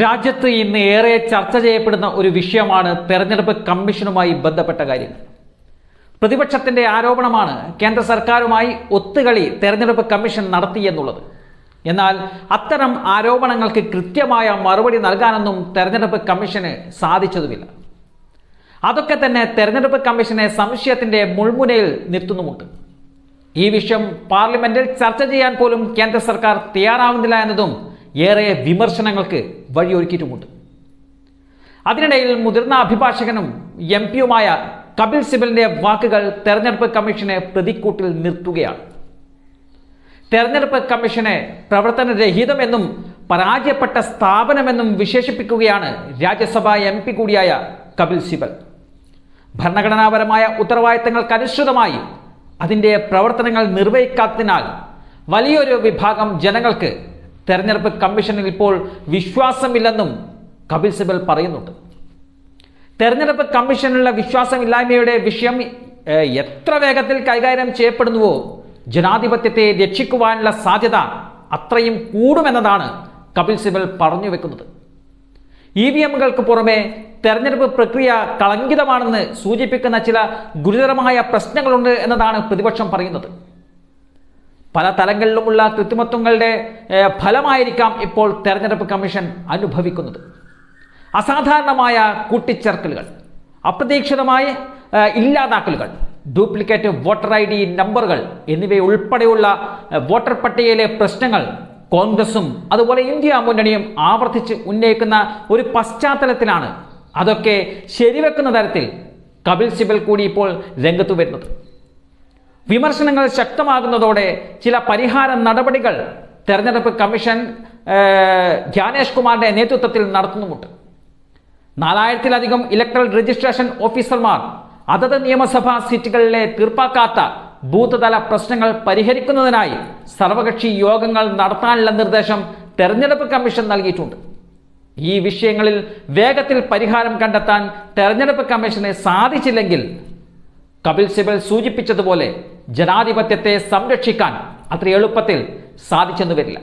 രാജ്യത്ത് ഇന്ന് ഏറെ ചർച്ച ചെയ്യപ്പെടുന്ന ഒരു വിഷയമാണ് തെരഞ്ഞെടുപ്പ് കമ്മീഷനുമായി ബന്ധപ്പെട്ട കാര്യങ്ങൾ. പ്രതിപക്ഷത്തിന്റെ ആരോപണമാണ് കേന്ദ്ര സർക്കാരുമായി ഒത്തുകളി തെരഞ്ഞെടുപ്പ് കമ്മീഷൻ നടത്തി എന്നുള്ളത്. എന്നാൽ അത്തരം ആരോപണങ്ങൾക്ക് കൃത്യമായ മറുപടി നൽകാനൊന്നും തെരഞ്ഞെടുപ്പ് കമ്മീഷന് സാധിച്ചതുമില്ല. അതൊക്കെ തന്നെ തെരഞ്ഞെടുപ്പ് കമ്മീഷനെ സംശയത്തിന്റെ മുൾമുനയിൽ നിർത്തുന്നുമുണ്ട്. ഈ വിഷയം പാർലമെന്റിൽ ചർച്ച ചെയ്യാൻ പോലും കേന്ദ്ര സർക്കാർ തയ്യാറാവുന്നില്ല എന്നതും ഏറെ വിമർശനങ്ങൾക്ക് വഴിയൊരുക്കിയിട്ടുമുണ്ട്. അതിനിടയിൽ മുതിർന്ന അഭിഭാഷകനും എം പിയുമായ കപിൽ സിബലിന്റെ വാക്കുകൾ തെരഞ്ഞെടുപ്പ് കമ്മീഷനെ പ്രതിക്കൂട്ടിൽ നിർത്തുകയാണ്. തെരഞ്ഞെടുപ്പ് കമ്മീഷനെ പ്രവർത്തനരഹിതമെന്നും പരാജയപ്പെട്ട സ്ഥാപനമെന്നും വിശേഷിപ്പിക്കുകയാണ് രാജ്യസഭാ എം പി കൂടിയായ കപിൽ സിബൽ. ഭരണഘടനാപരമായ ഉത്തരവാദിത്തങ്ങൾക്കനുസൃതമായി അതിന്റെ പ്രവർത്തനങ്ങൾ നിർവഹിക്കാത്തതിനാൽ വലിയൊരു വിഭാഗം ജനങ്ങൾക്ക് തെരഞ്ഞെടുപ്പ് കമ്മീഷനിൽ ഇപ്പോൾ വിശ്വാസമില്ലെന്നും കപിൽ സിബൽ പറയുന്നുണ്ട്. തെരഞ്ഞെടുപ്പ് കമ്മീഷനിലുള്ള വിശ്വാസമില്ലായ്മയുടെ വിഷയം എത്ര വേഗത്തിൽ കൈകാര്യം ചെയ്യപ്പെടുന്നുവോ ജനാധിപത്യത്തെ രക്ഷിക്കുവാനുള്ള സാധ്യത അത്രയും കൂടുമെന്നതാണ് കപിൽ സിബൽ പറഞ്ഞു വെക്കുന്നത്. ഇ വി എമ്മുകൾക്ക് പുറമെ തെരഞ്ഞെടുപ്പ് പ്രക്രിയ കളങ്കിതമാണെന്ന് സൂചിപ്പിക്കുന്ന ചില ഗുരുതരമായ പ്രശ്നങ്ങളുണ്ട് എന്നതാണ് പ്രതിപക്ഷം പറയുന്നത്. പല തലങ്ങളിലുമുള്ള കൃത്രിമത്വങ്ങളുടെ ഫലമായിരിക്കാം ഇപ്പോൾ തെരഞ്ഞെടുപ്പ് കമ്മീഷൻ അനുഭവിക്കുന്നത്. അസാധാരണമായ കൂട്ടിച്ചേർക്കലുകൾ അപ്രതീക്ഷിതമായ ഇല്ലാതാക്കലുകൾ ഡ്യൂപ്ലിക്കേറ്റ് വോട്ടർ ഐ ഡി നമ്പറുകൾ എന്നിവയുൾപ്പെടെയുള്ള വോട്ടർ പട്ടികയിലെ പ്രശ്നങ്ങൾ കോൺഗ്രസും അതുപോലെ ഇന്ത്യ മുന്നണിയും ആവർത്തിച്ച് ഉന്നയിക്കുന്ന ഒരു പശ്ചാത്തലത്തിലാണ് അതൊക്കെ ശരിവെക്കുന്ന തരത്തിൽ കപിൽ സിബൽ കൂടി ഇപ്പോൾ രംഗത്ത് വരുന്നത്. വിമർശനങ്ങൾ ശക്തമാകുന്നതോടെ ചില പരിഹാര നടപടികൾ തെരഞ്ഞെടുപ്പ് കമ്മീഷൻ ധ്യാനേഷ് കുമാറിന്റെ നേതൃത്വത്തിൽ നടത്തുന്നുമുണ്ട്. നാലായിരത്തിലധികം ഇലക്ട്രൽ രജിസ്ട്രേഷൻ ഓഫീസർമാർ അതത് നിയമസഭാ സീറ്റുകളിലെ തീർപ്പാക്കാത്ത ബൂത്ത്തല പ്രശ്നങ്ങൾ പരിഹരിക്കുന്നതിനായി സർവകക്ഷി യോഗങ്ങൾ നടത്താനുള്ള നിർദ്ദേശം തെരഞ്ഞെടുപ്പ് കമ്മീഷൻ നൽകിയിട്ടുണ്ട്. ഈ വിഷയങ്ങളിൽ വേഗത്തിൽ പരിഹാരം കണ്ടെത്താൻ തെരഞ്ഞെടുപ്പ് കമ്മീഷന് സാധിച്ചില്ലെങ്കിൽ കപിൽ സിബൽ സൂചിപ്പിച്ചതുപോലെ ജനാധിപത്യത്തെ സംരക്ഷിക്കാൻ അത്ര എളുപ്പത്തിൽ സാധിച്ചെന്നു വരില്ല.